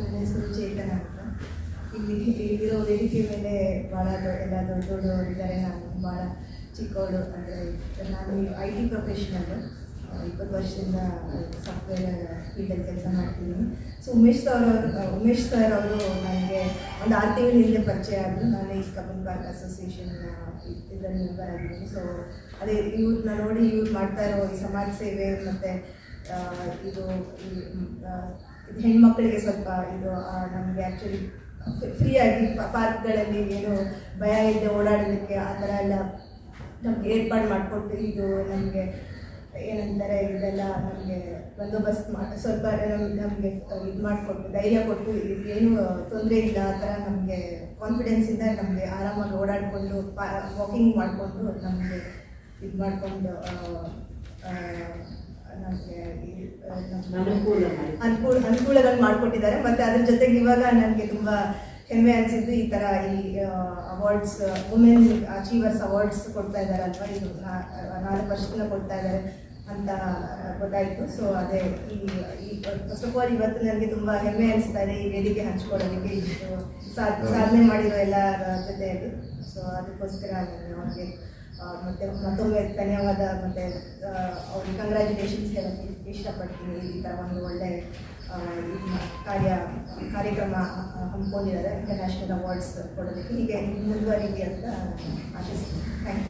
ನನ್ನ ಹೆಸರು ಚೇತನ ಅಂತ. ಇಲ್ಲಿ ಇಲ್ಲಿರೋ ವೇದಿಕೆ ಮೇಲೆ ಭಾಳ ಎಲ್ಲ ದೊಡ್ಡ ದೊಡ್ಡವರು ಇದ್ದಾರೆ ನಾನು ಭಾಳ ಚಿಕ್ಕವಳು ಅಂದರೆ ನಾನು ಐ ಟಿ ಪ್ರೊಫೆಷನಲ್ಲು ಇಪ್ಪತ್ತು ವರ್ಷದಿಂದ ಸಾಫ್ಟ್ವೇರ್ ಫೀಲ್ಡಲ್ಲಿ ಕೆಲಸ ಮಾಡ್ತಿದ್ದೀನಿ. ಸೊ ಉಮೇಶ್ ಸರ್ ಅವರು ಉಮೇಶ್ ಸರ್ ಅವರು ನನಗೆ ಒಂದು ಆರು ತಿಂಗಳ ಹಿಂದೆ ಪರಿಚಯ ಆದರು. ನಾನು ಈ ಕಬ್ಬನ್ ಪಾರ್ಕ್ ಅಸೋಸಿಯೇಷನ್ ಇದರಲ್ಲಿ ಮೆಂಬರ್ ಆಗಿದ್ದೀನಿ. ಸೊ ಅದೇ ಇವ್ರನ್ನ ನೋಡಿ ಇವ್ರು ಮಾಡ್ತಾ ಇರೋ ಈ ಸಮಾಜ ಸೇವೆ ಮತ್ತು ಇದು ಹೆಣ್ಮಕ್ಳಿಗೆ ಸ್ವಲ್ಪ ಇದು ನಮಗೆ ಆ್ಯಕ್ಚುಲಿ ಫ್ರೀಯಾಗಿ ಪಾರ್ಕ್ಗಳಲ್ಲಿ ಏನು ಭಯ ಇಲ್ಲದೆ ಓಡಾಡಲಿಕ್ಕೆ ಆ ಥರ ಎಲ್ಲ ನಮಗೆ ಏರ್ಪಾಡು ಮಾಡಿಕೊಟ್ಟು ಇದು ನಮಗೆ ಏನಂತಾರೆ, ಇದೆಲ್ಲ ನಮಗೆ ಬಂದೋಬಸ್ತ್ ಮಾಡಿ ಸ್ವಲ್ಪ ನಮಗೆ ಇದು ಮಾಡಿಕೊಟ್ಟು ಧೈರ್ಯ ಕೊಟ್ಟು ಏನು ತೊಂದರೆ ಇಲ್ಲ, ಆ ಥರ ನಮಗೆ ಕಾನ್ಫಿಡೆನ್ಸಿಂದ ನಮಗೆ ಆರಾಮಾಗಿ ಓಡಾಡಿಕೊಂಡು ವಾಕಿಂಗ್ ಮಾಡಿಕೊಂಡು ನಮಗೆ ಇದು ಮಾಡಿಕೊಂಡು ಅನುಕೂಲ ಅನುಕೂಲಗಳನ್ನು ಮಾಡ್ಕೊಟ್ಟಿದ್ದಾರೆ. ಮತ್ತು ಅದ್ರ ಜೊತೆಗೆ ಇವಾಗ ನನಗೆ ತುಂಬ ಹೆಮ್ಮೆ ಅನಿಸಿದ್ದು ಈ ಥರ ಈ ಅವಾರ್ಡ್ಸ್ ವುಮೆನ್ ಅಚೀವರ್ಸ್ ಅವಾರ್ಡ್ಸ್ ಕೊಡ್ತಾ ಇದ್ದಾರೆ ಅಲ್ವಾ? ಇದು ನಾಲ್ಕು ವರ್ಷದಿಂದ ಕೊಡ್ತಾ ಇದ್ದಾರೆ ಅಂತ ಗೊತ್ತಾಯಿತು. ಸೊ ಅದೇ ಈ ಫಸ್ಟ್ ಆಫ್ ಆಲ್ ಇವತ್ತು ನನಗೆ ತುಂಬ ಹೆಮ್ಮೆ ಅನಿಸ್ತಾ ಇದೆ ಈ ವೇದಿಕೆ ಹಂಚ್ಕೊಳ್ಳೋದಕ್ಕೆ. ಸಾಧನೆ ಮಾಡಿರೋ ಎಲ್ಲರ ಜೊತೆಯಲ್ಲಿ. ಸೊ ಅದಕ್ಕೋಸ್ಕರ ಆಗಿದೆ ಅವ್ರಿಗೆ ಮತ್ತೆ ಮತ್ತೊಮ್ಮೆ ಧನ್ಯವಾದ, ಮತ್ತು ಅವ್ರಿಗೆ ಕಂಗ್ರ್ಯಾಚುಲೇಷನ್ಸ್ ಹೇಳೋಕ್ಕೆ ಇಷ್ಟಪಡ್ತೀನಿ. ಈ ಥರ ಒಂದು ಒಳ್ಳೆ ಕಾರ್ಯ, ಕಾರ್ಯಕ್ರಮ ಹಮ್ಮಿಕೊಂಡಿದ್ದಾರೆ. ಇಂಟರ್ನ್ಯಾಷನಲ್ ಅವಾರ್ಡ್ಸ್ ಕೊಡೋದಕ್ಕೆ. ಹೀಗೆ ಮುಂದುವರಿಲಿ ಅಂತ ಆಶಿಸ್ತೀನಿ. Thank you